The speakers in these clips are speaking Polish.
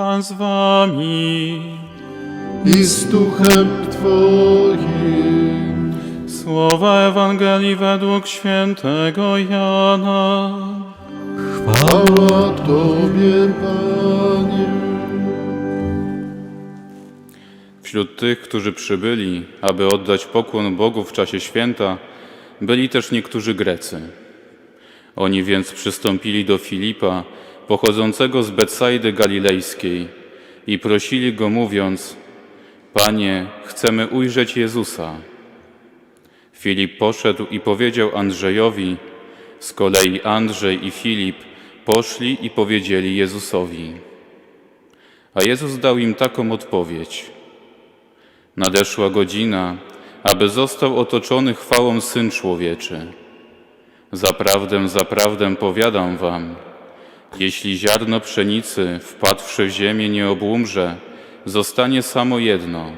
Pan z wami. i z duchem Twoim. Słowa Ewangelii według świętego Jana. Chwała Tobie, Panie. Wśród tych, którzy przybyli, aby oddać pokłon Bogu w czasie święta, byli też niektórzy Grecy. Oni więc przystąpili do Filipa, pochodzącego z Betsaidy Galilejskiej, i prosili go, mówiąc: Panie, chcemy ujrzeć Jezusa. Filip poszedł i powiedział Andrzejowi, z kolei Andrzej i Filip poszli i powiedzieli Jezusowi. A Jezus dał im taką odpowiedź. Nadeszła godzina, aby został otoczony chwałą Syn Człowieczy. Zaprawdę, zaprawdę powiadam wam, jeśli ziarno pszenicy wpadłszy w ziemię nie obłumrze, zostanie samo jedno,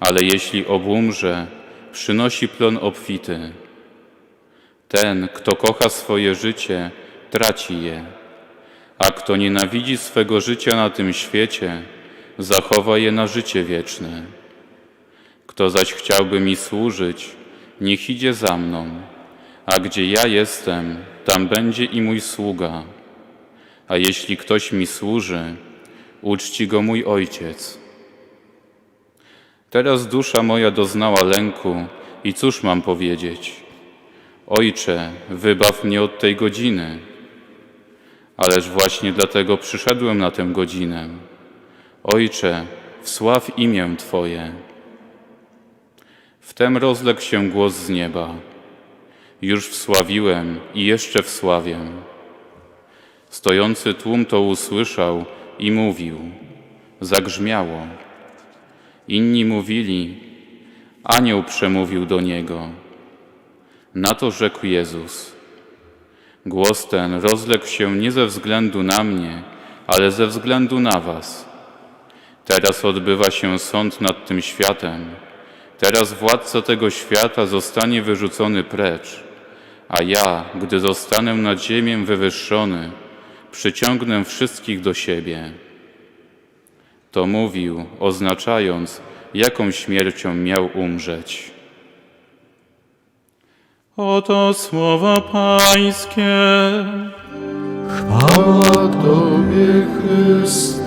ale jeśli obłumrze, przynosi plon obfity. Ten, kto kocha swoje życie, traci je, a kto nienawidzi swego życia na tym świecie, zachowa je na życie wieczne. Kto zaś chciałby mi służyć, niech idzie za mną, a gdzie ja jestem, tam będzie i mój sługa. A jeśli ktoś mi służy, uczci go mój ojciec. Teraz dusza moja doznała lęku i cóż mam powiedzieć? Ojcze, wybaw mnie od tej godziny. Ależ właśnie dlatego przyszedłem na tę godzinę. Ojcze, wsław imię Twoje. Wtem rozległ się głos z nieba. Już wsławiłem i jeszcze wsławię. Stojący tłum to usłyszał i mówił. Zagrzmiało. Inni mówili, anioł przemówił do niego. Na to rzekł Jezus. Głos ten rozległ się nie ze względu na mnie, ale ze względu na was. Teraz odbywa się sąd nad tym światem. Teraz władca tego świata zostanie wyrzucony precz, a ja, gdy zostanę nad ziemię wywyższony, przyciągnę wszystkich do siebie. To mówił, oznaczając, jaką śmiercią miał umrzeć. Oto słowa Pańskie. Chwała Tobie, Chryste.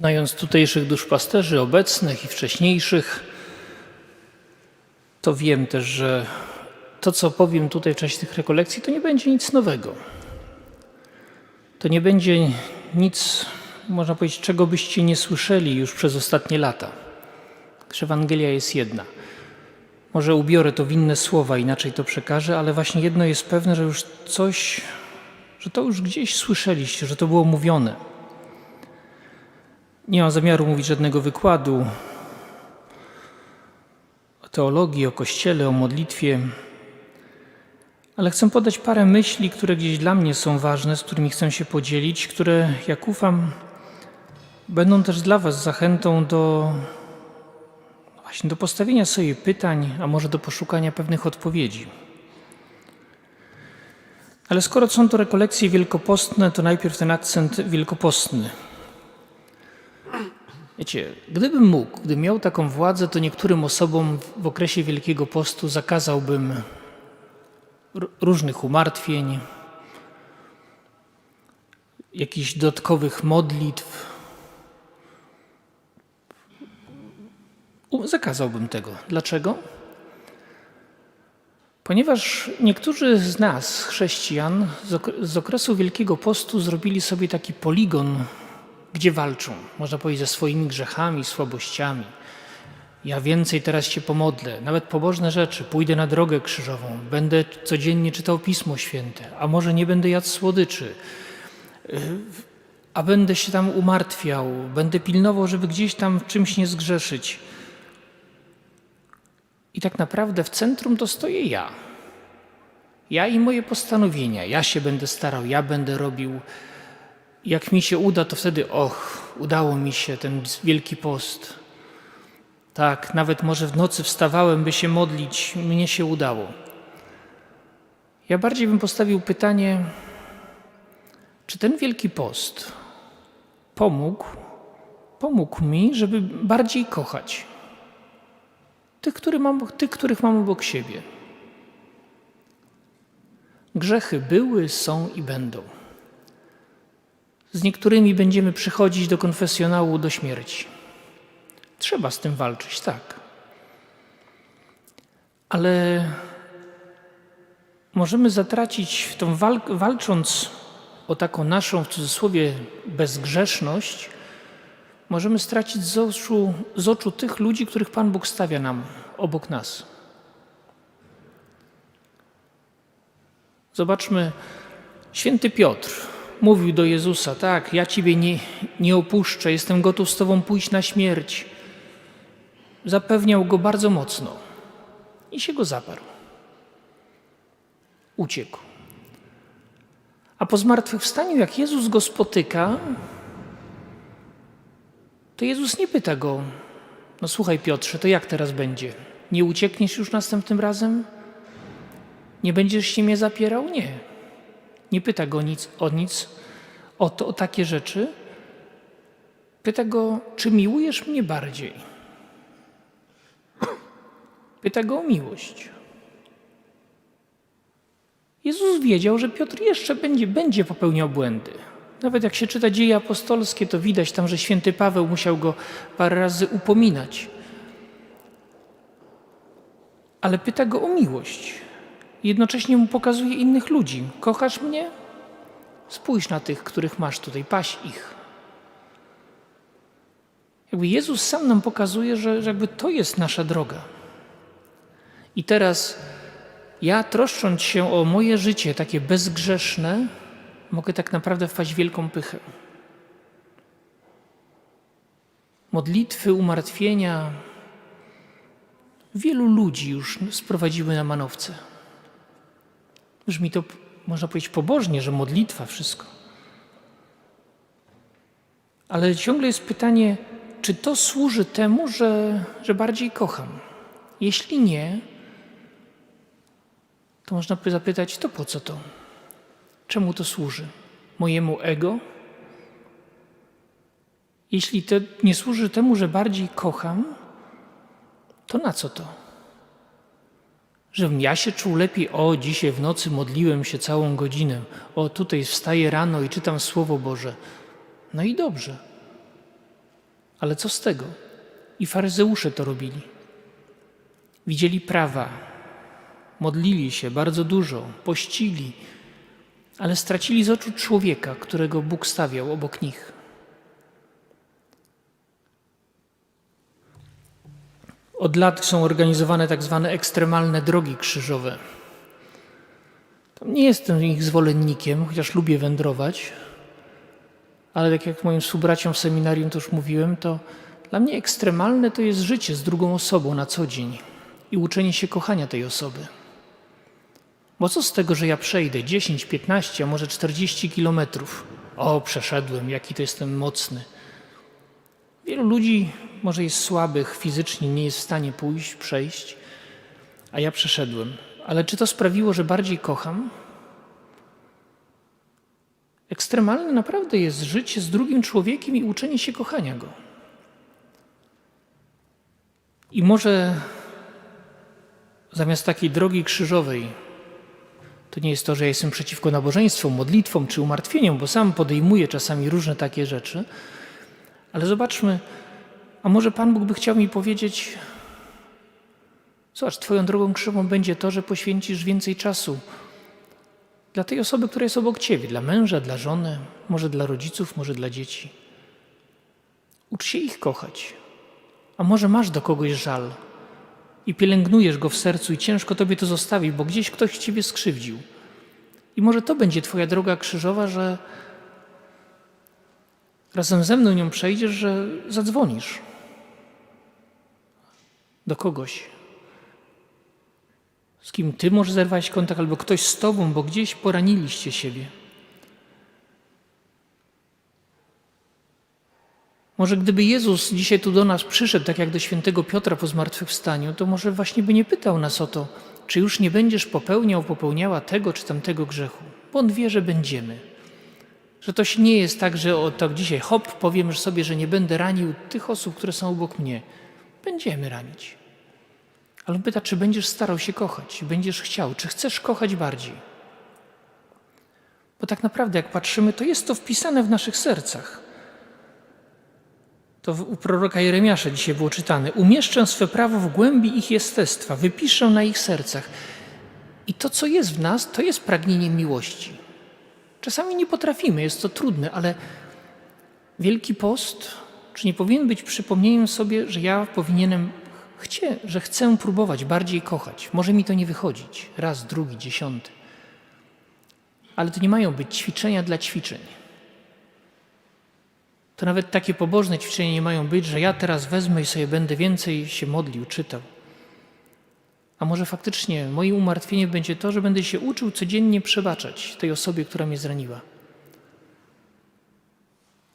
Znając tutejszych duszpasterzy, obecnych i wcześniejszych, to wiem też, że to, co powiem tutaj w czasie tych rekolekcji, to nie będzie nic nowego. To nie będzie nic, można powiedzieć, czego byście nie słyszeli już przez ostatnie lata. Gdyż Ewangelia jest jedna. Może ubiorę to w inne słowa, inaczej to przekażę, ale właśnie jedno jest pewne, że już coś, że to już gdzieś słyszeliście, że to było mówione. Nie mam zamiaru mówić żadnego wykładu o teologii, o kościele, o modlitwie, ale chcę podać parę myśli, które gdzieś dla mnie są ważne, z którymi chcę się podzielić, które, jak ufam, będą też dla Was zachętą do właśnie do postawienia sobie pytań, a może do poszukania pewnych odpowiedzi. Ale skoro są to rekolekcje wielkopostne, to najpierw ten akcent wielkopostny. Wiecie, gdybym mógł, gdybym miał taką władzę, to niektórym osobom w okresie Wielkiego Postu zakazałbym różnych umartwień, jakichś dodatkowych modlitw. Zakazałbym tego. Dlaczego? Ponieważ niektórzy z nas, chrześcijan, z okresu Wielkiego Postu zrobili sobie taki poligon gdzie walczą, można powiedzieć, ze swoimi grzechami, słabościami. Ja więcej teraz się pomodlę, nawet pobożne rzeczy, pójdę na drogę krzyżową, będę codziennie czytał Pismo Święte, a może nie będę jadł słodyczy, y, a będę się tam umartwiał, będę pilnował, żeby gdzieś tam czymś nie zgrzeszyć. I tak naprawdę w centrum to stoję ja. Ja i moje postanowienia. Ja się będę starał, ja będę robił. Jak mi się uda, to wtedy, och, udało mi się ten wielki post. Tak, nawet może w nocy wstawałem, by się modlić, mnie się udało. Ja bardziej bym postawił pytanie, czy ten wielki post pomógł, pomógł mi, żeby bardziej kochać tych, mam, tych, których mam obok siebie. Grzechy były, są i będą. Z niektórymi będziemy przychodzić do konfesjonału do śmierci. Trzeba z tym walczyć, tak. Ale możemy zatracić tą walk, walcząc o taką naszą, w cudzysłowie, bezgrzeszność, możemy stracić z oczu, z oczu tych ludzi, których Pan Bóg stawia nam obok nas. Zobaczmy, święty Piotr mówił do Jezusa: Tak, ja Ciebie nie, nie opuszczę, jestem gotów z Tobą pójść na śmierć. Zapewniał go bardzo mocno i się go zaparł. Uciekł. A po zmartwychwstaniu, jak Jezus go spotyka, to Jezus nie pyta go: No słuchaj, Piotrze, to jak teraz będzie? Nie uciekniesz już następnym razem? Nie będziesz się mnie zapierał? Nie. Nie pyta go nic, o nic, o, to, o takie rzeczy. Pyta go, czy miłujesz mnie bardziej? Pyta go o miłość. Jezus wiedział, że Piotr jeszcze będzie, będzie popełniał błędy. Nawet jak się czyta dzieje apostolskie, to widać tam, że święty Paweł musiał go parę razy upominać. Ale pyta go o miłość. Jednocześnie mu pokazuje innych ludzi. Kochasz mnie? Spójrz na tych, których masz tutaj, paś ich. Jakby Jezus sam nam pokazuje, że, że jakby to jest nasza droga. I teraz ja, troszcząc się o moje życie, takie bezgrzeszne, mogę tak naprawdę wpaść w wielką pychę. Modlitwy, umartwienia wielu ludzi już sprowadziły na manowce. Brzmi to, można powiedzieć, pobożnie, że modlitwa, wszystko. Ale ciągle jest pytanie, czy to służy temu, że, że bardziej kocham? Jeśli nie, to można by zapytać, to po co to? Czemu to służy? Mojemu ego? Jeśli to nie służy temu, że bardziej kocham, to na co to? Żebym ja się czuł lepiej, o dzisiaj w nocy modliłem się całą godzinę, o tutaj wstaję rano i czytam Słowo Boże. No i dobrze. Ale co z tego? I faryzeusze to robili. Widzieli prawa, modlili się bardzo dużo, pościli, ale stracili z oczu człowieka, którego Bóg stawiał obok nich. Od lat są organizowane tak zwane ekstremalne drogi krzyżowe. Nie jestem ich zwolennikiem, chociaż lubię wędrować, ale tak jak moim współbraciom w seminarium to już mówiłem, to dla mnie ekstremalne to jest życie z drugą osobą na co dzień i uczenie się kochania tej osoby. Bo co z tego, że ja przejdę 10, 15, a może 40 kilometrów? O, przeszedłem, jaki to jestem mocny. Wielu ludzi może jest słabych fizycznie, nie jest w stanie pójść, przejść, a ja przeszedłem. Ale czy to sprawiło, że bardziej kocham? Ekstremalne naprawdę jest życie z drugim człowiekiem i uczenie się kochania go. I może zamiast takiej drogi krzyżowej, to nie jest to, że ja jestem przeciwko nabożeństwom, modlitwom czy umartwieniom, bo sam podejmuję czasami różne takie rzeczy, ale zobaczmy, a może Pan Bóg by chciał mi powiedzieć, zobacz, Twoją drogą krzywą będzie to, że poświęcisz więcej czasu dla tej osoby, która jest obok Ciebie, dla męża, dla żony, może dla rodziców, może dla dzieci. Ucz się ich kochać. A może masz do kogoś żal i pielęgnujesz go w sercu i ciężko Tobie to zostawi, bo gdzieś ktoś Ciebie skrzywdził. I może to będzie Twoja droga krzyżowa, że razem ze mną nią przejdziesz, że zadzwonisz do kogoś, z kim ty możesz zerwać kontakt, albo ktoś z tobą, bo gdzieś poraniliście siebie. Może gdyby Jezus dzisiaj tu do nas przyszedł, tak jak do świętego Piotra po zmartwychwstaniu, to może właśnie by nie pytał nas o to, czy już nie będziesz popełniał, popełniała tego czy tamtego grzechu, bo On wie, że będziemy. Że to nie jest tak, że o, tak dzisiaj hop, powiem sobie, że nie będę ranił tych osób, które są obok mnie. Będziemy ranić. Ale on pyta, czy będziesz starał się kochać, będziesz chciał, czy chcesz kochać bardziej. Bo tak naprawdę, jak patrzymy, to jest to wpisane w naszych sercach. To u proroka Jeremiasza dzisiaj było czytane. Umieszczę swe prawo w głębi ich jestestwa, wypiszę na ich sercach. I to, co jest w nas, to jest pragnienie miłości. Czasami nie potrafimy, jest to trudne, ale Wielki Post, czy nie powinien być przypomnieniem sobie, że ja powinienem, chcie, że chcę próbować bardziej kochać. Może mi to nie wychodzić, raz, drugi, dziesiąty. Ale to nie mają być ćwiczenia dla ćwiczeń. To nawet takie pobożne ćwiczenia nie mają być, że ja teraz wezmę i sobie będę więcej się modlił, czytał. A może faktycznie moim umartwieniem będzie to, że będę się uczył codziennie przebaczać tej osobie, która mnie zraniła.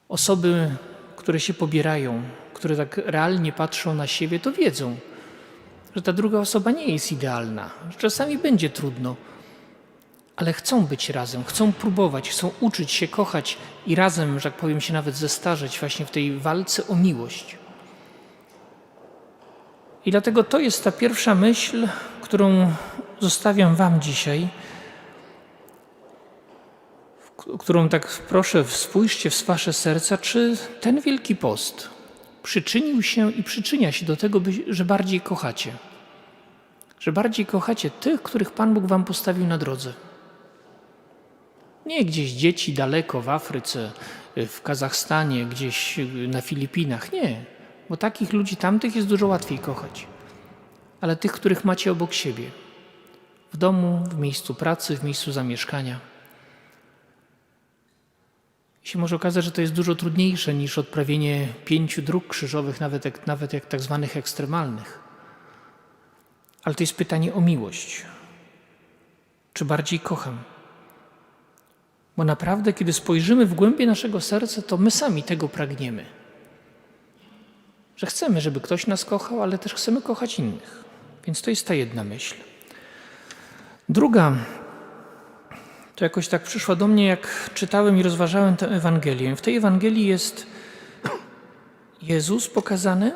Osoby, które się pobierają, które tak realnie patrzą na siebie, to wiedzą, że ta druga osoba nie jest idealna, że czasami będzie trudno, ale chcą być razem, chcą próbować, chcą uczyć się kochać i razem, że tak powiem, się nawet zestarzeć właśnie w tej walce o miłość. I dlatego to jest ta pierwsza myśl, którą zostawiam Wam dzisiaj, którą tak proszę, spójrzcie w Wasze serca, czy ten Wielki Post przyczynił się i przyczynia się do tego, że bardziej kochacie. Że bardziej kochacie tych, których Pan Bóg Wam postawił na drodze. Nie gdzieś dzieci daleko w Afryce, w Kazachstanie, gdzieś na Filipinach. Nie, bo takich ludzi tamtych jest dużo łatwiej kochać. Ale tych, których macie obok siebie, w domu, w miejscu pracy, w miejscu zamieszkania. Się może okazać, że to jest dużo trudniejsze niż odprawienie pięciu dróg krzyżowych, nawet jak, nawet jak tak zwanych ekstremalnych. Ale to jest pytanie o miłość. Czy bardziej kocham? Bo naprawdę, kiedy spojrzymy w głębie naszego serca, to my sami tego pragniemy. Że chcemy, żeby ktoś nas kochał, ale też chcemy kochać innych. Więc to jest ta jedna myśl. Druga, to jakoś tak przyszła do mnie, jak czytałem i rozważałem tę Ewangelię. W tej Ewangelii jest Jezus pokazany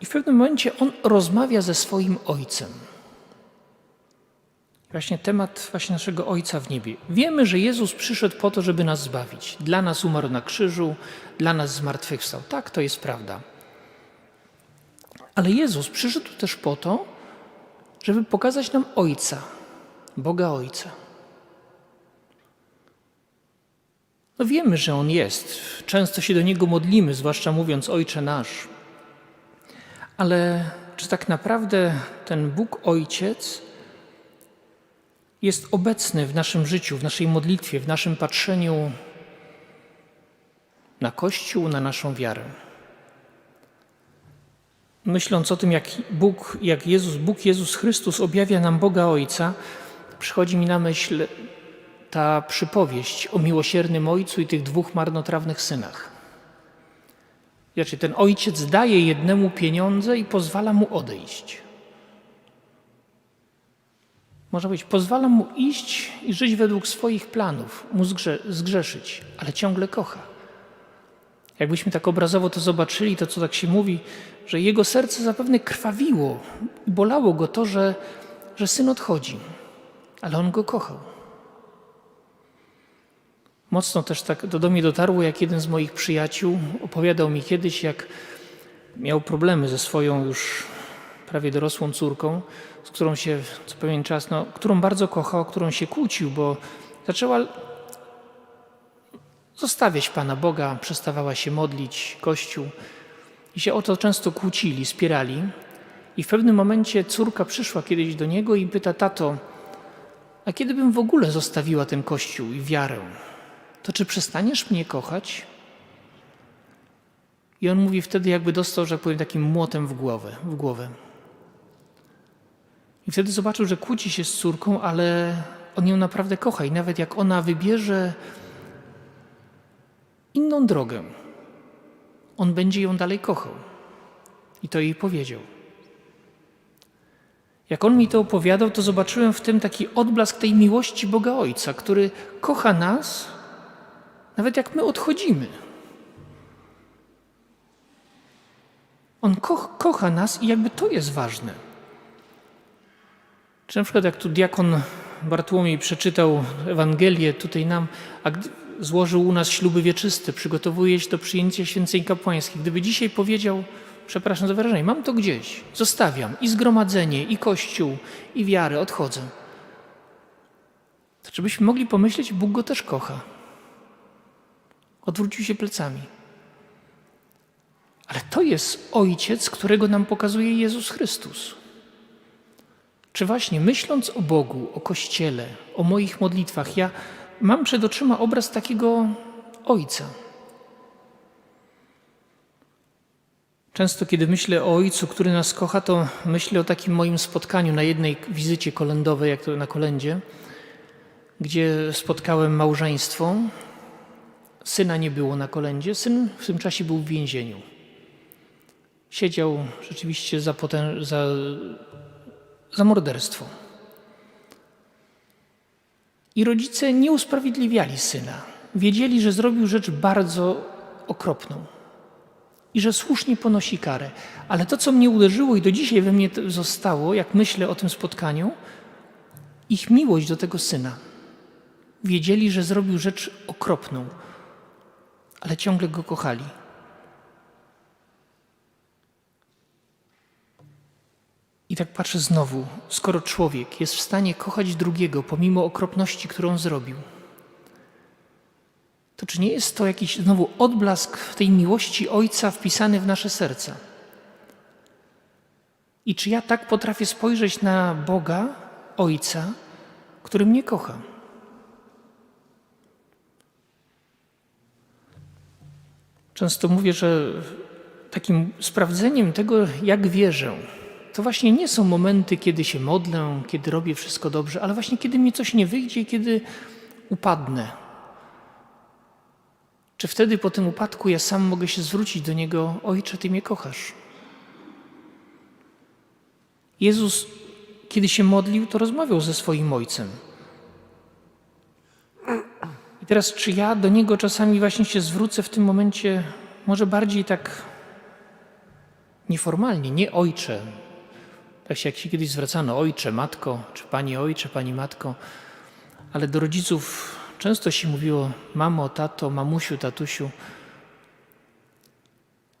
i w pewnym momencie On rozmawia ze swoim Ojcem. Właśnie temat właśnie naszego Ojca w niebie. Wiemy, że Jezus przyszedł po to, żeby nas zbawić. Dla nas umarł na krzyżu, dla nas zmartwychwstał. Tak, to jest prawda. Ale Jezus przyszedł też po to, żeby pokazać nam Ojca, Boga Ojca. No wiemy, że On jest. Często się do Niego modlimy, zwłaszcza mówiąc Ojcze nasz. Ale czy tak naprawdę ten Bóg Ojciec jest obecny w naszym życiu, w naszej modlitwie, w naszym patrzeniu na Kościół, na naszą wiarę? Myśląc o tym, jak Bóg, jak Jezus, Bóg Jezus Chrystus objawia nam Boga Ojca, przychodzi mi na myśl ta przypowieść o miłosiernym ojcu i tych dwóch marnotrawnych synach. Znaczy, ten ojciec daje jednemu pieniądze i pozwala mu odejść. Można powiedzieć, pozwala mu iść i żyć według swoich planów, mu zgrze zgrzeszyć, ale ciągle kocha. Jakbyśmy tak obrazowo to zobaczyli, to co tak się mówi, że jego serce zapewne krwawiło bolało go to, że, że syn odchodzi, ale on go kochał. Mocno też tak to do mnie dotarło, jak jeden z moich przyjaciół opowiadał mi kiedyś, jak miał problemy ze swoją już prawie dorosłą córką, z którą się co pewien czas, no, którą bardzo kochał, którą się kłócił, bo zaczęła zostawiać Pana Boga, przestawała się modlić, Kościół i się o to często kłócili, spierali. I w pewnym momencie córka przyszła kiedyś do niego i pyta, tato, a kiedy bym w ogóle zostawiła ten Kościół i wiarę, to czy przestaniesz mnie kochać? I on mówi wtedy, jakby dostał, że tak powiem, takim młotem w głowę. W głowę. I wtedy zobaczył, że kłóci się z córką, ale on ją naprawdę kocha. I nawet jak ona wybierze inną drogę, on będzie ją dalej kochał. I to jej powiedział. Jak on mi to opowiadał, to zobaczyłem w tym taki odblask tej miłości Boga Ojca, który kocha nas, nawet jak my odchodzimy. On ko- kocha nas i jakby to jest ważne. Czy na przykład jak tu diakon Bartłomiej przeczytał Ewangelię tutaj nam, a gdy złożył u nas śluby wieczyste, przygotowuje się do przyjęcia święceń kapłańskich. Gdyby dzisiaj powiedział, przepraszam za wyrażenie, mam to gdzieś, zostawiam i zgromadzenie, i kościół, i wiarę, odchodzę. To czy byśmy mogli pomyśleć, Bóg go też kocha. Odwrócił się plecami. Ale to jest Ojciec, którego nam pokazuje Jezus Chrystus. Czy właśnie myśląc o Bogu, o Kościele, o moich modlitwach, ja mam przed oczyma obraz takiego Ojca. Często, kiedy myślę o Ojcu, który nas kocha, to myślę o takim moim spotkaniu na jednej wizycie kolędowej, jak to na kolędzie, gdzie spotkałem małżeństwo. Syna nie było na kolędzie, syn w tym czasie był w więzieniu. Siedział rzeczywiście za, za, za morderstwo. I rodzice nie usprawiedliwiali syna. Wiedzieli, że zrobił rzecz bardzo okropną i że słusznie ponosi karę. Ale to, co mnie uderzyło i do dzisiaj we mnie zostało, jak myślę o tym spotkaniu, ich miłość do tego syna. Wiedzieli, że zrobił rzecz okropną, ale ciągle go kochali. I tak patrzę znowu, skoro człowiek jest w stanie kochać drugiego pomimo okropności, którą zrobił, to czy nie jest to jakiś znowu odblask tej miłości Ojca wpisany w nasze serca? I czy ja tak potrafię spojrzeć na Boga, Ojca, który mnie kocha? Często mówię, że takim sprawdzeniem tego, jak wierzę, to właśnie nie są momenty, kiedy się modlę, kiedy robię wszystko dobrze, ale właśnie kiedy mi coś nie wyjdzie, kiedy upadnę. Czy wtedy po tym upadku ja sam mogę się zwrócić do Niego, Ojcze, Ty mnie kochasz? Jezus, kiedy się modlił, to rozmawiał ze swoim Ojcem. I teraz, czy ja do Niego czasami właśnie się zwrócę w tym momencie, może bardziej tak nieformalnie, nie Ojcze, tak się jak się kiedyś zwracano, ojcze, matko, czy pani ojcze, pani matko, ale do rodziców często się mówiło mamo, tato, mamusiu, tatusiu.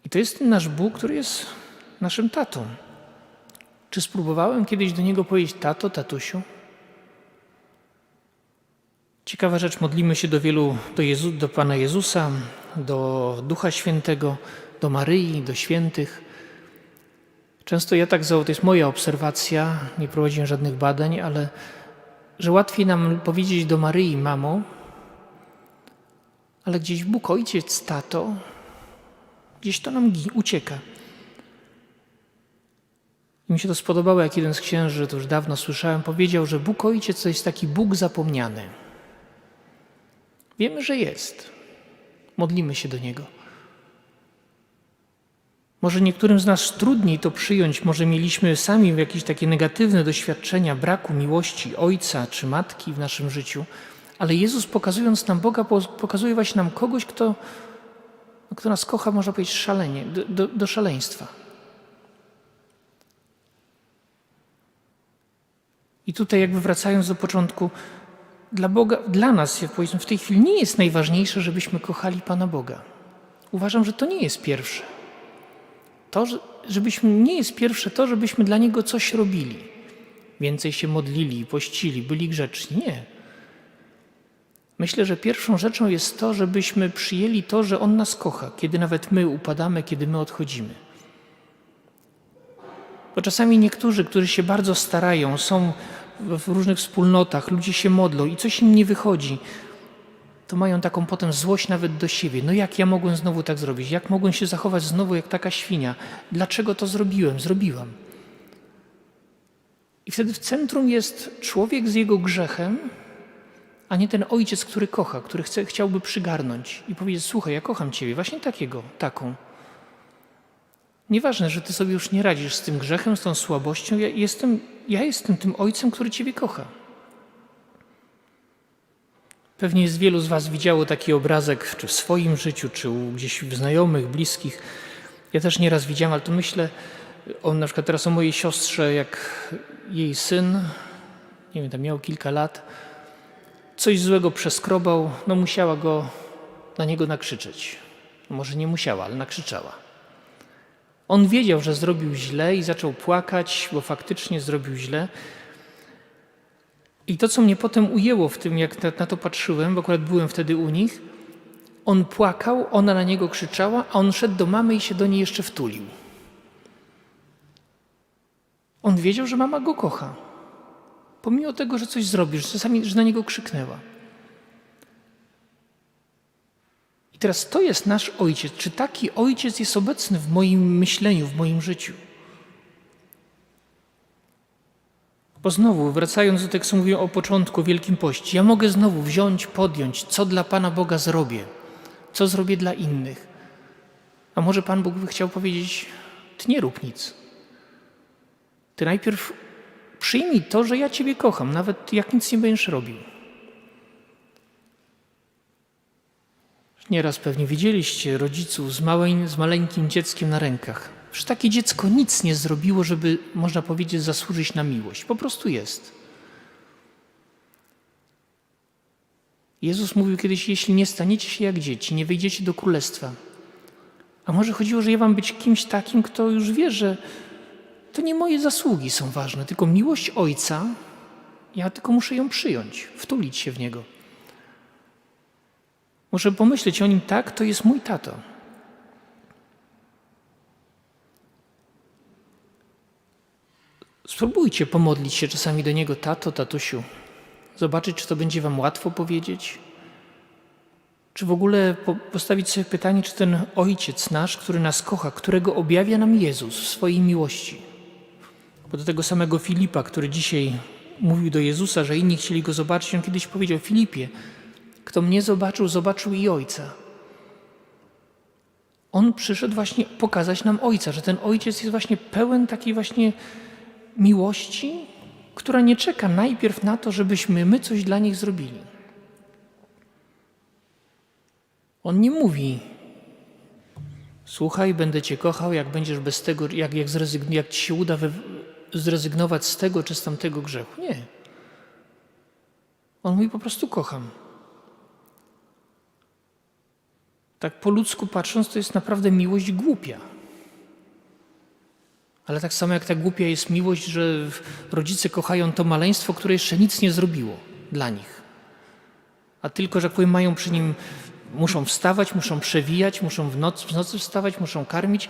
I to jest nasz Bóg, który jest naszym tatą. Czy spróbowałem kiedyś do niego powiedzieć tato, tatusiu? Ciekawa rzecz, modlimy się do wielu, do, Jezu, do Pana Jezusa, do Ducha Świętego, do Maryi, do świętych. Często ja tak, to jest moja obserwacja, nie prowadziłem żadnych badań, ale że łatwiej nam powiedzieć do Maryi, mamo, ale gdzieś Bóg Ojciec, tato, gdzieś to nam ucieka. I mi się to spodobało, jak jeden z księży, to już dawno słyszałem, powiedział, że Bóg Ojciec to jest taki Bóg zapomniany. Wiemy, że jest. Modlimy się do Niego. Może niektórym z nas trudniej to przyjąć, może mieliśmy sami jakieś takie negatywne doświadczenia braku miłości ojca czy matki w naszym życiu, ale Jezus pokazując nam Boga, po- pokazuje właśnie nam kogoś, kto, kto nas kocha, można powiedzieć, szalenie, do, do, do szaleństwa. I tutaj jakby wracając do początku, dla Boga, dla nas, jak powiedzmy, w tej chwili nie jest najważniejsze, żebyśmy kochali Pana Boga. Uważam, że to nie jest pierwsze. To, że- żebyśmy, nie jest pierwsze to, żebyśmy dla Niego coś robili. Więcej się modlili, pościli, byli grzeczni. Nie. Myślę, że pierwszą rzeczą jest to, żebyśmy przyjęli to, że On nas kocha, kiedy nawet my upadamy, kiedy my odchodzimy. Bo czasami niektórzy, którzy się bardzo starają, są w różnych wspólnotach, ludzie się modlą i coś im nie wychodzi, to mają taką potem złość nawet do siebie. No jak ja mogłem znowu tak zrobić? Jak mogłem się zachować znowu jak taka świnia? Dlaczego to zrobiłem? Zrobiłam. I wtedy w centrum jest człowiek z jego grzechem, a nie ten ojciec, który kocha, który chce, chciałby przygarnąć i powiedzieć: Słuchaj, ja kocham ciebie, właśnie takiego, taką. Nieważne, że ty sobie już nie radzisz z tym grzechem, z tą słabością. Ja jestem, ja jestem tym ojcem, który ciebie kocha. Pewnie jest wielu z was widziało taki obrazek, czy w swoim życiu, czy u gdzieś u znajomych, bliskich. Ja też nieraz widziałem, ale to myślę, o, na przykład teraz o mojej siostrze, jak jej syn, nie wiem, tam miał kilka lat, coś złego przeskrobał, no musiała go na niego nakrzyczeć. Może nie musiała, ale nakrzyczała. On wiedział, że zrobił źle i zaczął płakać, bo faktycznie zrobił źle. I to, co mnie potem ujęło w tym, jak na, to patrzyłem, bo akurat byłem wtedy u nich, on płakał, ona na niego krzyczała, a on szedł do mamy i się do niej jeszcze wtulił. On wiedział, że mama go kocha. Pomimo tego, że coś zrobił, że czasami że na niego krzyknęła. I teraz to jest nasz ojciec. Czy taki ojciec jest obecny w moim myśleniu, w moim życiu? Bo znowu, wracając do tego, co mówiłem o początku, Wielkim Poście, ja mogę znowu wziąć, podjąć, co dla Pana Boga zrobię, co zrobię dla innych. A może Pan Bóg by chciał powiedzieć, ty nie rób nic. Ty najpierw przyjmij to, że ja Ciebie kocham, nawet jak nic nie będziesz robił. Nieraz pewnie widzieliście rodziców z, małej, z maleńkim dzieckiem na rękach. Przecież takie dziecko nic nie zrobiło, żeby, można powiedzieć, zasłużyć na miłość. Po prostu jest. Jezus mówił kiedyś, jeśli nie staniecie się jak dzieci, nie wyjdziecie do królestwa. A może chodziło, że ja mam być kimś takim, kto już wie, że to nie moje zasługi są ważne, tylko miłość Ojca, ja tylko muszę ją przyjąć, wtulić się w Niego. Muszę pomyśleć o Nim tak, to jest mój tato. Spróbujcie pomodlić się czasami do Niego, tato, tatusiu. Zobaczyć, czy to będzie Wam łatwo powiedzieć. Czy w ogóle po- postawić sobie pytanie, czy ten Ojciec nasz, który nas kocha, którego objawia nam Jezus w swojej miłości, bo do tego samego Filipa, który dzisiaj mówił do Jezusa, że inni chcieli go zobaczyć, on kiedyś powiedział: Filipie, kto mnie zobaczył, zobaczył i Ojca. On przyszedł właśnie pokazać nam Ojca, że ten Ojciec jest właśnie pełen takiej właśnie miłości, która nie czeka najpierw na to, żebyśmy my coś dla nich zrobili. On nie mówi, słuchaj, będę cię kochał, jak będziesz bez tego, jak, jak, zrezygn- jak ci się uda we, zrezygnować z tego czy z tamtego grzechu. Nie. On mówi po prostu kocham. Tak po ludzku patrząc, to jest naprawdę miłość głupia. Ale tak samo jak ta głupia jest miłość, że rodzice kochają to maleństwo, które jeszcze nic nie zrobiło dla nich. A tylko, że powiem, mają przy nim, muszą wstawać, muszą przewijać, muszą w, noc, w nocy wstawać, muszą karmić.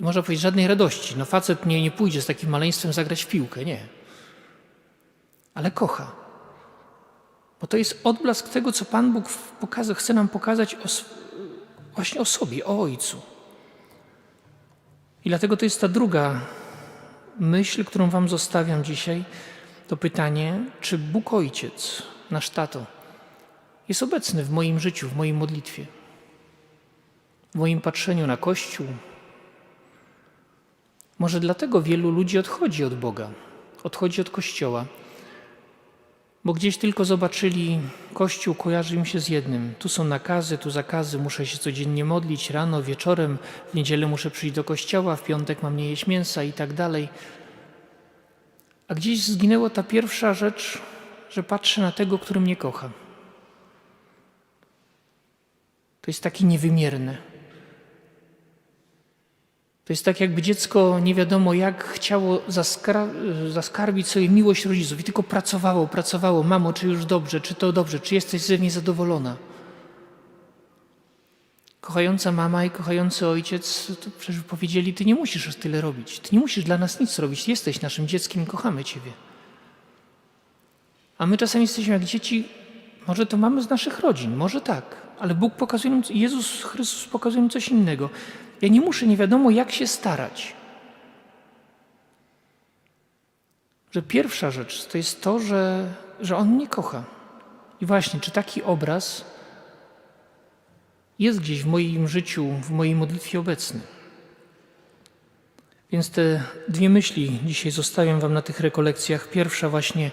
Można powiedzieć, żadnej radości. No facet nie, nie pójdzie z takim maleństwem zagrać w piłkę, nie. Ale kocha. Bo to jest odblask tego, co Pan Bóg pokaza, chce nam pokazać o, właśnie o sobie, o Ojcu. I dlatego to jest ta druga myśl, którą Wam zostawiam dzisiaj. To pytanie, czy Bóg Ojciec, nasz tato, jest obecny w moim życiu, w mojej modlitwie, w moim patrzeniu na Kościół. Może dlatego wielu ludzi odchodzi od Boga, odchodzi od Kościoła, bo gdzieś tylko zobaczyli Kościół, kojarzy im się z jednym. Tu są nakazy, tu zakazy, muszę się codziennie modlić, rano, wieczorem, w niedzielę muszę przyjść do kościoła, w piątek mam nie jeść mięsa i tak dalej. A gdzieś zginęła ta pierwsza rzecz, że patrzę na tego, który mnie kocha. To jest takie niewymierne. To jest tak, jakby dziecko nie wiadomo jak chciało zaskra- zaskarbić sobie miłość rodziców i tylko pracowało, pracowało. Mamo, czy już dobrze, czy to dobrze, czy jesteś ze mnie zadowolona? Kochająca mama i kochający ojciec to przecież powiedzieli, ty nie musisz tyle robić, ty nie musisz dla nas nic robić, jesteś naszym dzieckiem, kochamy ciebie. A my czasami jesteśmy jak dzieci, może to mamy z naszych rodzin, może tak, ale Bóg pokazuje nam, Jezus Chrystus pokazuje nam coś innego. Ja nie muszę nie wiadomo jak się starać. Że pierwsza rzecz to jest to, że, że On mnie kocha. I właśnie, czy taki obraz jest gdzieś w moim życiu, w mojej modlitwie obecny? Więc te dwie myśli dzisiaj zostawiam Wam na tych rekolekcjach. Pierwsza właśnie,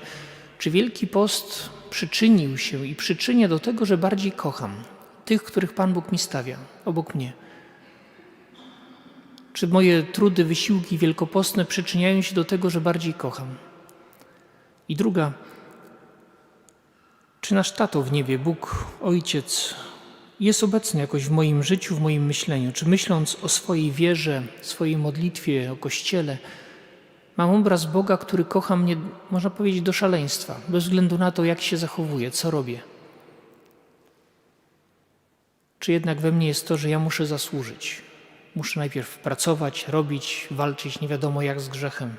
czy Wielki Post przyczynił się i przyczynia do tego, że bardziej kocham tych, których Pan Bóg mi stawia obok mnie? Czy moje trudy, wysiłki wielkopostne przyczyniają się do tego, że bardziej kocham? I druga, czy nasz tato w niebie, Bóg, Ojciec, jest obecny jakoś w moim życiu, w moim myśleniu? Czy myśląc o swojej wierze, swojej modlitwie, o Kościele, mam obraz Boga, który kocha mnie, można powiedzieć, do szaleństwa, bez względu na to, jak się zachowuję, co robię? Czy jednak we mnie jest to, że ja muszę zasłużyć? Muszę najpierw pracować, robić, walczyć nie wiadomo jak z grzechem.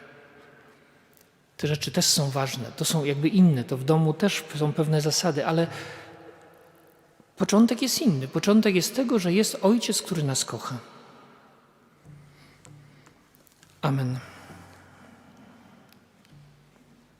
Te rzeczy też są ważne, to są jakby inne, to w domu też są pewne zasady, ale początek jest inny. Początek jest tego, że jest Ojciec, który nas kocha. Amen.